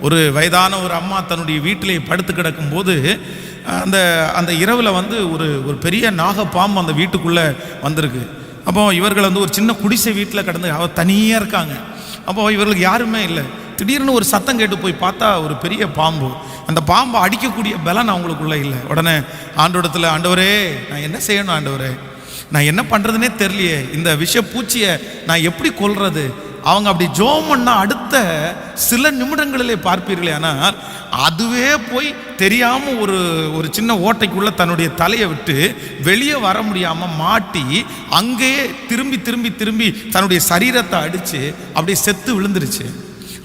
ஒரு வயதான ஒரு அம்மா தன்னுடைய வீட்டிலே படுத்து கிடக்கும்போது அந்த அந்த இரவில் வந்து ஒரு ஒரு பெரிய நாகப்பாம்பு அந்த வீட்டுக்குள்ளே வந்திருக்கு. அப்போ இவர்கள் வந்து ஒரு சின்ன குடிசை வீட்டில் கிடந்து அவ தனியாக இருக்காங்க. அப்போ இவர்களுக்கு யாருமே இல்லை. திடீர்னு ஒரு சத்தம் கேட்டு போய் பார்த்தா ஒரு பெரிய பாம்பு. அந்த பாம்பை அடிக்கக்கூடிய பலன் அவங்களுக்குள்ளே இல்லை. உடனே ஆண்டோடத்தில் ஆண்டவரே நான் என்ன செய்யணும் ஆண்டவரே? நான் என்ன பண்ணுறதுனே தெரியலையே. இந்த விஷ பூச்சியை நான் எப்படி கொல்றது? அவங்க அப்படி ஜோம் பண்ணா அடுத்த சில நிமிடங்களிலே பார்ப்பீர்களே ஆனால் அதுவே போய் தெரியாம ஒரு ஒரு சின்ன ஓட்டைக்குள்ள தன்னுடைய தலையை விட்டு வெளியே வர முடியாம மாட்டி அங்கேயே திரும்பி திரும்பி திரும்பி தன்னுடைய சரீரத்தை அடிச்சு அப்படியே செத்து விழுந்துருச்சு.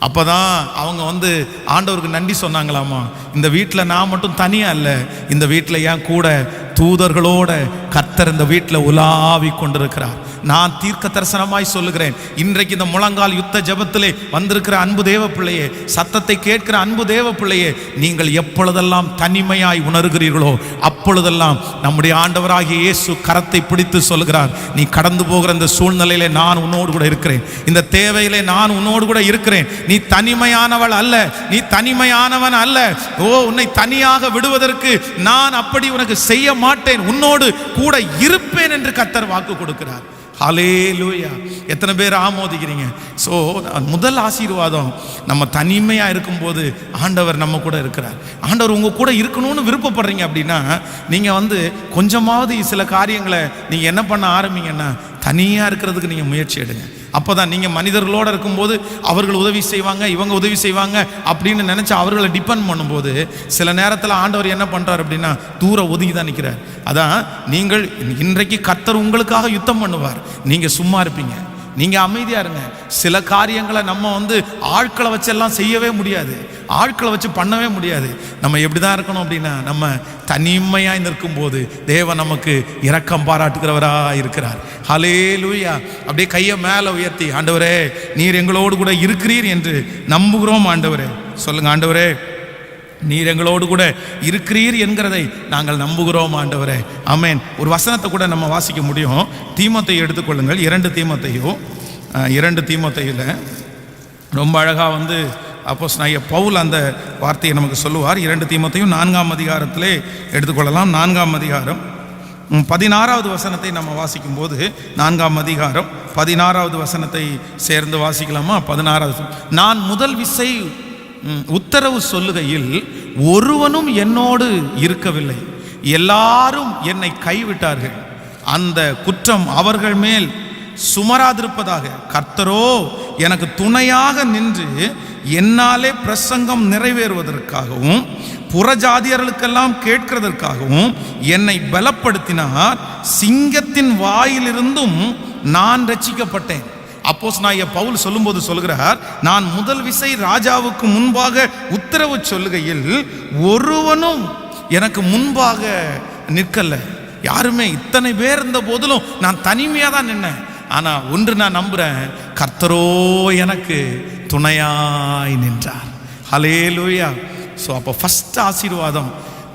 அப்போதான் அவங்க வந்து ஆண்டவருக்கு நன்றி சொன்னாங்களாமா? இந்த வீட்டில் நான் மட்டும் தனியாக இல்லை. இந்த வீட்டில் ஏன் கூட தூதர்களோட கத்தர் இந்த வீட்டில் உலாவி கொண்டிருக்கிறார். நான் தீர்க்க தரிசனமாய் சொல்லுகிறேன். இன்றைக்கு இந்த முழங்கால் யுத்த ஜபத்திலே வந்திருக்கிற அன்பு தேவ பிள்ளையே சத்தத்தை கேட்கிற அன்பு தேவ பிள்ளையே நீங்கள் எப்பொழுதெல்லாம் தனிமையாய் உணர்கிறீர்களோ அப்பொழுதெல்லாம் நம்முடைய ஆண்டவராகிய இயேசு கரத்தை பிடித்து சொல்கிறார் நீ கடந்து போகிற இந்த சூழ்நிலையிலே நான் உன்னோடு கூட இருக்கிறேன். இந்த தேவையிலே நான் உன்னோடு கூட இருக்கிறேன். நீ தனிமையானவள் அல்ல நீ தனிமையானவன் அல்ல. ஓ உன்னை தனியாக விடுவதற்கு நான் அப்படி உனக்கு செய்ய மாட்டேன் உன்னோடு கூட இருப்பேன் என்று கத்தர் வாக்கு கொடுக்கிறார். லூயா எத்தனை பேர் ஆமோதிக்கிறீங்க? ஸோ முதல் ஆசீர்வாதம். நம்ம தனிமையாக இருக்கும்போது ஆண்டவர் நம்ம கூட இருக்கிறார். ஆண்டவர் உங்கள் கூட இருக்கணும்னு விருப்பப்படுறீங்க அப்படின்னா நீங்கள் வந்து கொஞ்சமாவது சில காரியங்களை நீங்கள் என்ன பண்ண ஆரம்பிங்கன்னா தனியாக இருக்கிறதுக்கு நீங்கள் முயற்சி எடுங்க. அப்போ தான் நீங்கள் மனிதர்களோடு இருக்கும்போது அவர்கள் உதவி செய்வாங்க இவங்க உதவி செய்வாங்க அப்படின்னு நினச்சி அவர்களை டிபெண்ட் பண்ணும்போது சில நேரத்தில் ஆண்டவர் என்ன பண்ணுறார் அப்படின்னா தூர ஒதுங்கி தான் நிற்கிறார் அதான் நீங்கள் இன்றைக்கு கர்த்தர் உங்களுக்காக யுத்தம் பண்ணுவார். நீங்கள் சும்மா இருப்பீங்க. நீங்கள் அமைதியாக இருங்க. சில காரியங்களை நம்ம வந்து ஆட்களை வச்சு எல்லாம் செய்யவே முடியாது. ஆட்களை வச்சு பண்ணவே முடியாது. நம்ம எப்படி தான் இருக்கணும் அப்படின்னா நம்ம தனிமையாய் நிற்கும்போது தேவன் நமக்கு இரக்கம் பாராட்டுகிறவராக இருக்கிறார். ஹலே லூயா அப்படியே கையை மேலே உயர்த்தி ஆண்டவரே நீர் எங்களோடு கூட இருக்கிறீர் என்று நம்புகிறோம் ஆண்டவரே. சொல்லுங்க ஆண்டவரே நீர் எங்களோடு கூட இருக்கிறீர் என்கிறதை நாங்கள் நம்புகிறோம் ஆண்டவரே. அமேன் ஒரு வசனத்தை கூட நம்ம வாசிக்க முடியும். தீமத்தை எடுத்துக்கொள்ளுங்கள். இரண்டு தீமத்தையும் இரண்டு தீமத்தையில் ரொம்ப அழகாக வந்து அப்போஸ் நான் பவுல் அந்த வார்த்தையை நமக்கு சொல்லுவார். இரண்டு தீமத்தையும் நான்காம் அதிகாரத்திலே எடுத்துக்கொள்ளலாம். நான்காம் அதிகாரம். பதினாறாவது வசனத்தை நம்ம வாசிக்கும்போது நான்காம் அதிகாரம். பதினாறாவது வசனத்தை சேர்ந்து வாசிக்கலாமா? பதினாறாவது. நான் முதல் விசை உத்தரவு சொல்லுகையில் ஒருவனும் என்னோடு இருக்கவில்லை. எல்லாரும் என்னை கைவிட்டார்கள். அந்த குற்றம் அவர்கள் மேல் சுமராதிருப்பதாக கர்த்தரோ எனக்கு துணையாக நின்று என்னாலே பிரசங்கம் நிறைவேறுவதற்காகவும் புறஜாதியர்களுக்கெல்லாம் கேட்கிறதற்காகவும் என்னை பலப்படுத்தினார். சிங்கத்தின் வாயிலிருந்தும் நான் ரட்சிக்கப்பட்டேன் அப்போஸ் நான் பவுல் சொல்லும்போது சொல்கிறார் நான் முதல் விசை ராஜாவுக்கு முன்பாக உத்தரவு சொல்லுகையில் ஒருவனும் எனக்கு முன்பாக நிற்கல. யாருமே இத்தனை பேர் இருந்த போதிலும் நான் தனிமையாக தான் நின்னேன். ஆனால் ஒன்று நான் நம்புகிறேன் கர்த்தரோ எனக்கு துணையாய் நின்றார். ஹலே லூயா ஸோ அப்போ ஃபஸ்ட் ஆசீர்வாதம்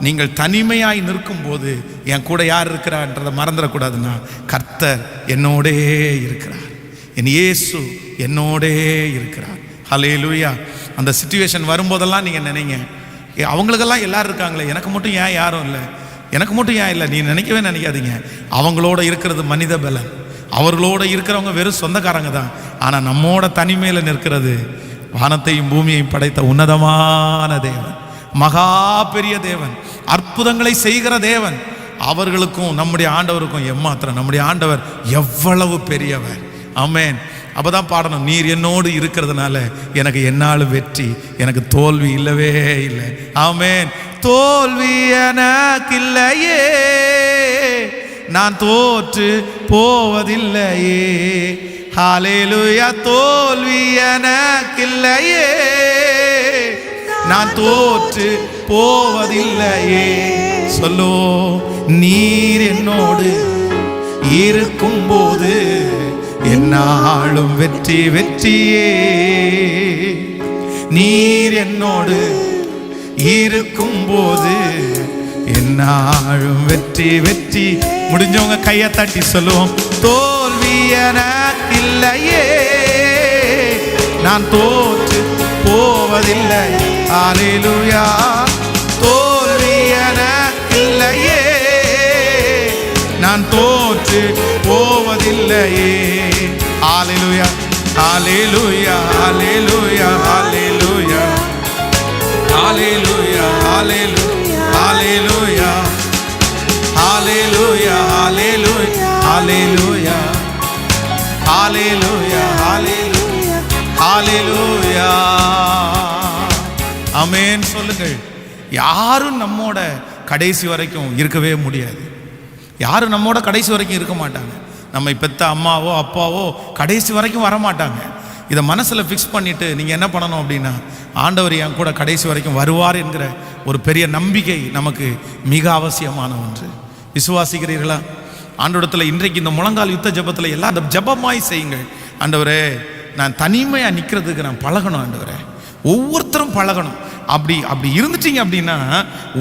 நீங்கள் தனிமையாய் நிற்கும்போது என் கூட யார் இருக்கிறான்றதை மறந்துடக்கூடாதுன்னா கர்த்தர் என்னோடே இருக்கிறார். என் இயேசு என்னோடே இருக்கிறார். ஹலே லூயா அந்த சுச்சுவேஷன் வரும்போதெல்லாம் நீங்கள் நினைங்க. ஏ, அவங்களுக்கெல்லாம் எல்லாரும் இருக்காங்களே. எனக்கு மட்டும் ஏன் யாரும் இல்லை? எனக்கு மட்டும் ஏன் இல்லை? நீ நினைக்கவே நினைக்காதீங்க. அவங்களோட இருக்கிறது மனித பலன் அவர்களோட இருக்கிறவங்க வெறும் சொந்தக்காரங்க தான். ஆனால் நம்மோட தனிமையில் நிற்கிறது வானத்தையும் பூமியையும் படைத்த உன்னதமான தேவன். மகா பெரிய தேவன். அற்புதங்களை செய்கிற தேவன். அவர்களுக்கும் நம்முடைய ஆண்டவருக்கும் எம்மாத்திரம். நம்முடைய ஆண்டவர் எவ்வளவு பெரியவர். அமேன் அப்போ தான் பாடணும் நீர் என்னோடு இருக்கிறதுனால எனக்கு என்னால் வெற்றி எனக்கு தோல்வி இல்லவே இல்லை. ஆமேன். தோல்வி எனக்கு இல்லையே நான் தோற்று போவதில்லையே. ஹாலேலுயா தோல்வி எனக்கில்லையே நான் தோற்று போவதில்லையே. சொல்லோ நீர் என்னோடு இருக்கும்போது என்னாலும் வெற்றி வெற்றியே. நீர் என்னோடு இருக்கும்போது என்னாலும் வெற்றி வெற்றி. முடிஞ்சவங்க கையை தட்டி சொல்லுவோம் தோல்வி இல்லையே. நான் தோற்று போவதில்லை. ஹalleluya. தோல்வி இல்லையே. நான் தோற்று போவதில்லையே. ஹalleluya ஹalleluya ஹalleluya ஹalleluya ஹalleluya ஹalleluya ஹalleluya ஹalleluya ஹalleluya ஹalleluya ஹalleluya ஹalleluya ஹalleluya ஆமென் சொல்லுங்கள் யாரும் நம்மோட கடைசி வரைக்கும் இருக்கவே முடியாது யாரும் நம்மோட கடைசி வரைக்கும் இருக்க மாட்டாங்க நம்மை பெத்த அம்மாவோ அப்பாவோ கடைசி வரைக்கும் வர மாட்டாங்க இதை மனசில் ஃபிக்ஸ் பண்ணிவிட்டு நீங்கள் என்ன பண்ணணும் அப்படின்னா ஆண்டவர் என் கூட கடைசி வரைக்கும் வருவார் என்கிற ஒரு பெரிய நம்பிக்கை நமக்கு மிக அவசியமான ஒன்று. விசுவாசிக்கிறீர்களா? ஆண்டோடத்தில் இன்றைக்கு இந்த முழங்கால் யுத்த ஜெபத்தில் எல்லாம் அந்த ஜபமாய் செய்யுங்கள். ஆண்டவரே நான் தனிமையாக நிற்கிறதுக்கு நான் பழகணும் ஆண்டவரே. ஒவ்வொருத்தரும் பழகணும். அப்படி அப்படி இருந்துட்டீங்க அப்படின்னா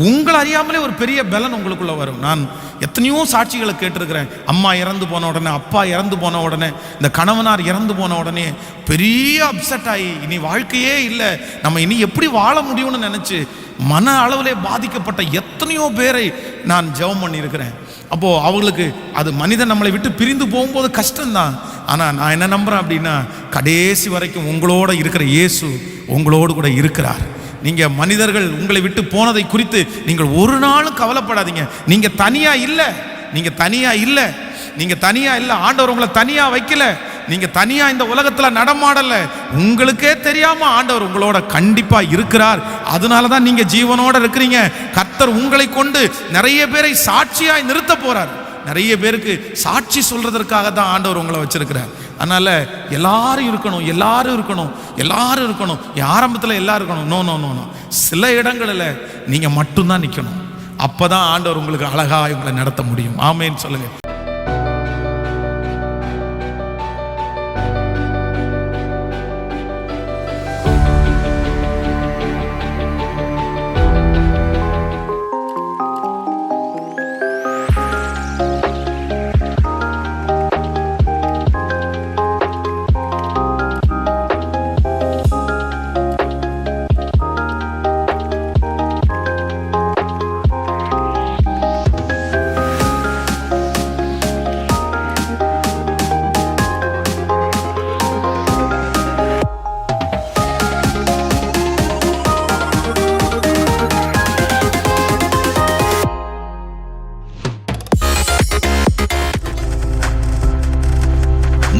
உங்களை அறியாமலே ஒரு பெரிய பலன் உங்களுக்குள்ளே வரும். நான் எத்தனையோ சாட்சிகளை கேட்டிருக்கிறேன். அம்மா இறந்து போன உடனே அப்பா இறந்து போன உடனே இந்த கணவனார் இறந்து போன உடனே பெரிய அப்செட் ஆகி இனி வாழ்க்கையே இல்லை. நம்ம இனி எப்படி வாழ முடியும்னு நினச்சி மன அளவிலே பாதிக்கப்பட்ட எத்தனையோ பேரை நான் ஜெபம் பண்ணியிருக்கிறேன். அப்போது அவங்களுக்கு அது மனிதன் நம்மளை விட்டு பிரிந்து போகும்போது கஷ்டம்தான். ஆனால் நான் என்ன நம்புறேன் அப்படின்னா கடைசி வரைக்கும் உங்களோட இருக்கிற இயேசு உங்களோடு கூட இருக்கிறார். நீங்க மனிதர்கள் உங்களை விட்டு போனதை குறித்து நீங்கள் ஒரு நாளும் கவலைப்படாதீங்க. நீங்க தனியா இல்லை. நீங்க தனியா இல்லை. நீங்க தனியா இல்லை. ஆண்டவர் உங்களை தனியா வைக்கல. நீங்க தனியா இந்த உலகத்துல நடமாடல. உங்களுக்கே தெரியாம ஆண்டவர் உங்களோட கண்டிப்பா இருக்கிறார். அதனால தான் நீங்க ஜீவனோட இருக்கிறீங்க. கர்த்தர் உங்களை கொண்டு நிறைய பேரை சாட்சியாய் நிறுத்த போறார். நிறைய பேருக்கு சாட்சி சொல்றதற்காக தான் ஆண்டவர் உங்களை வச்சிருக்கிறார். அதனால் எல்லாரும் இருக்கணும் எல்லாரும் இருக்கணும் எல்லாரும் இருக்கணும். ஆரம்பத்தில் எல்லாரும் இருக்கணும். நோ நோ நோ நோ சில இடங்களில் நீங்கள் மட்டும்தான் நிற்கணும் அப்போ தான் ஆண்டவர் உங்களுக்கு அழகா உங்களை நடத்த முடியும். ஆமேன்னு சொல்லுங்கள்